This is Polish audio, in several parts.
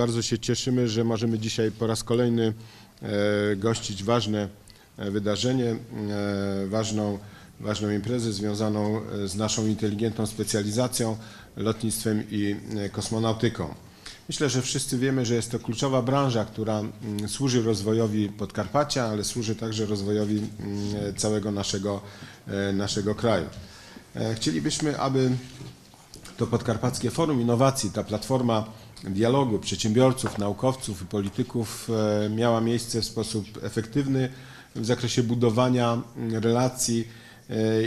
bardzo się cieszymy, że możemy dzisiaj po raz kolejny e, gościć ważne e, wydarzenie, e, ważną, ważną imprezę związaną z naszą inteligentną specjalizacją, lotnictwem i kosmonautyką. Myślę, że wszyscy wiemy, że jest to kluczowa branża, która służy rozwojowi Podkarpacia, ale służy także rozwojowi całego naszego, naszego kraju. Chcielibyśmy, aby to Podkarpackie Forum Innowacji, ta platforma dialogu przedsiębiorców, naukowców i polityków e, miała miejsce w sposób efektywny w zakresie budowania mm, relacji e,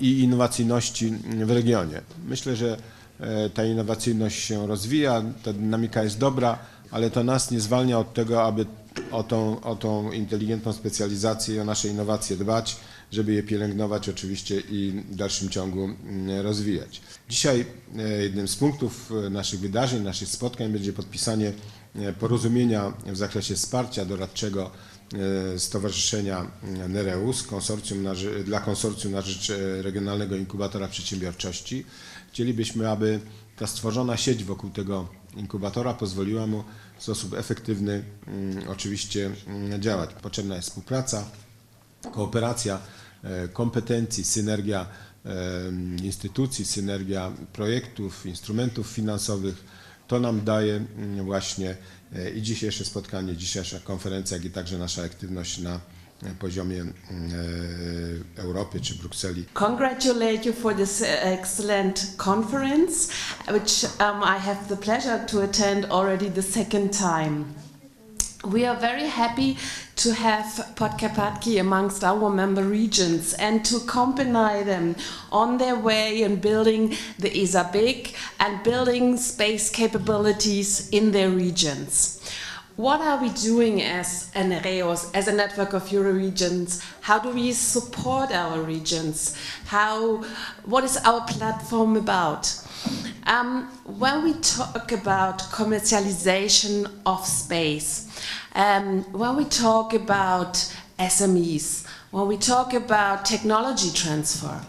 i innowacyjności w regionie. Myślę, że e, ta innowacyjność się rozwija, ta dynamika jest dobra, ale to nas nie zwalnia od tego, aby o tą, o tą inteligentną specjalizację i o nasze innowacje dbać, żeby je pielęgnować oczywiście i w dalszym ciągu mm, rozwijać. Dzisiaj e, jednym z punktów e, naszych wydarzeń, naszych spotkań będzie podpisanie e, porozumienia w zakresie wsparcia doradczego Stowarzyszenia Nereus konsorcjum na, dla konsorcjum na rzecz Regionalnego Inkubatora Przedsiębiorczości. Chcielibyśmy, aby ta stworzona sieć wokół tego inkubatora pozwoliła mu w sposób efektywny mm, oczywiście mm, działać. Potrzebna jest współpraca, kooperacja kompetencji, synergia e, instytucji, synergia projektów, instrumentów finansowych. To nam daje mm, właśnie e, i dzisiejsze spotkanie, dzisiejsza konferencja, jak i także nasza aktywność na e, poziomie mm, e, Europy czy Brukseli. congratulate you for this excellent conference, which um, I have the pleasure to attend already the second time. We are very happy to have Podkarpatki amongst our member regions and to accompany them on their way in building the ESA big and building space capabilities in their regions. What are we doing as an Nereos, as a network of Euro regions? How do we support our regions? How, what is our platform about? Um, when we talk about commercialization of space, um, when we talk about SMEs, when we talk about technology transfer,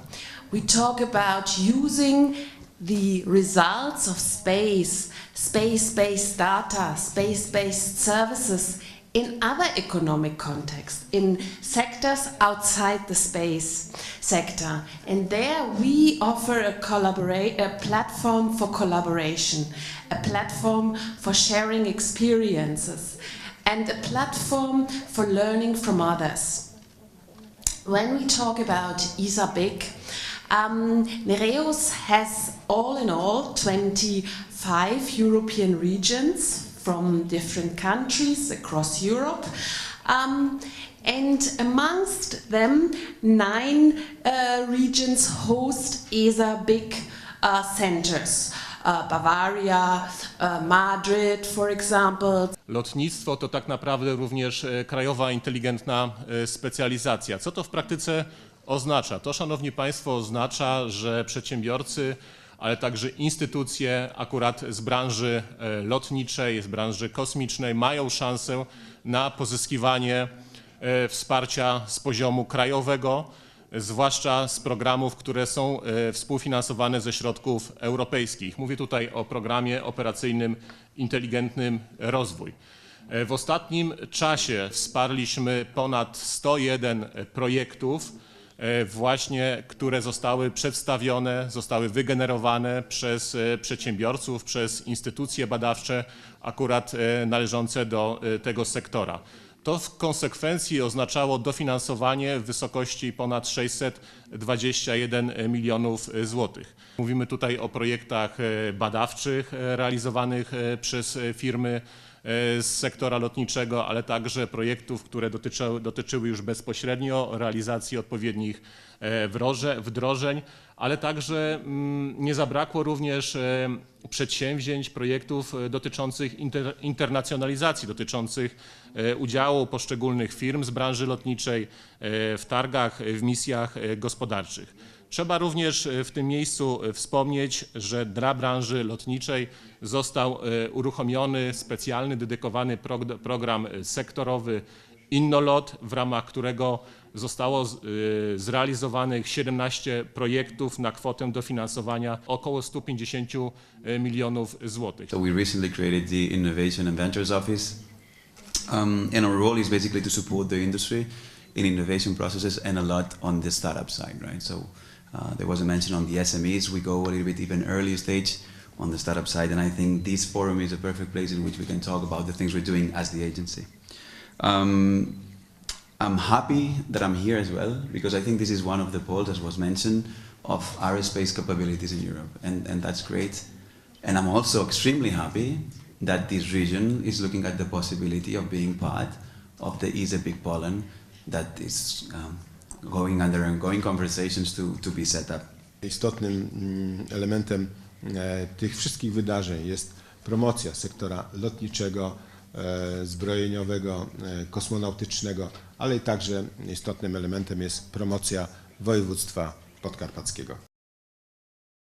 we talk about using the results of space, space based data, space based services in other economic contexts, in sectors outside the space sector. And there we offer a, a platform for collaboration, a platform for sharing experiences, and a platform for learning from others. When we talk about ISABIC, um, Nereus has all in all 25 European regions from different countries across Europe. Um, and amongst them, nine uh, regions host ESA big uh, centers. Uh, Bavaria, uh, Madrid, for example, Lotnictwo to tak naprawdę również e, krajowa inteligentna e, specjalizacja. Co to w praktyce oznacza? To, Szanowni Państwo, oznacza, że przedsiębiorcy, ale także instytucje akurat z branży e, lotniczej, z branży kosmicznej mają szansę na pozyskiwanie e, wsparcia z poziomu krajowego, zwłaszcza z programów, które są e, współfinansowane ze środków europejskich. Mówię tutaj o programie operacyjnym Inteligentnym Rozwój. W ostatnim czasie wsparliśmy ponad 101 projektów, właśnie, które zostały przedstawione, zostały wygenerowane przez e, przedsiębiorców, przez instytucje badawcze, akurat e, należące do e, tego sektora. To w konsekwencji oznaczało dofinansowanie w wysokości ponad 621 milionów złotych. Mówimy tutaj o projektach e, badawczych e, realizowanych e, przez e, firmy e, z sektora lotniczego, ale także projektów, które dotyczyły, dotyczyły już bezpośrednio realizacji odpowiednich e, wdroże- wdrożeń, ale także mm, nie zabrakło również e, przedsięwzięć, projektów e, dotyczących inter, internacjonalizacji, dotyczących e, udziału poszczególnych firm z branży lotniczej w targach, w misjach gospodarczych. Trzeba również w tym miejscu wspomnieć, że dla branży lotniczej został uruchomiony specjalny, dedykowany prog- program sektorowy Innolot, w ramach którego zostało y, zrealizowanych 17 projektów na kwotę dofinansowania około 150 milionów złotych. So we recently created the Innovation and Ventures Office, um, and our role is basically to support the industry in innovation processes and a lot on the startup side, right? So uh, there was a mention on the SMEs. We go a little bit even earlier stage on the startup side, and I think this forum is a perfect place in which we can talk about the things we're doing as the agency. Um, I'm happy that I'm here as well because I think this is one of the poles, as was mentioned, of aerospace capabilities in Europe, and, and that's great. And I'm also extremely happy that this region is looking at the possibility of being part of the Is a Big Poland that is um, going under ongoing conversations to, to be set up. Istotnym mm, elementem tych wszystkich wydarzeń jest promocja sektora lotniczego, zbrojeniowego, e, kosmonautycznego, ale i także istotnym elementem jest promocja województwa podkarpackiego.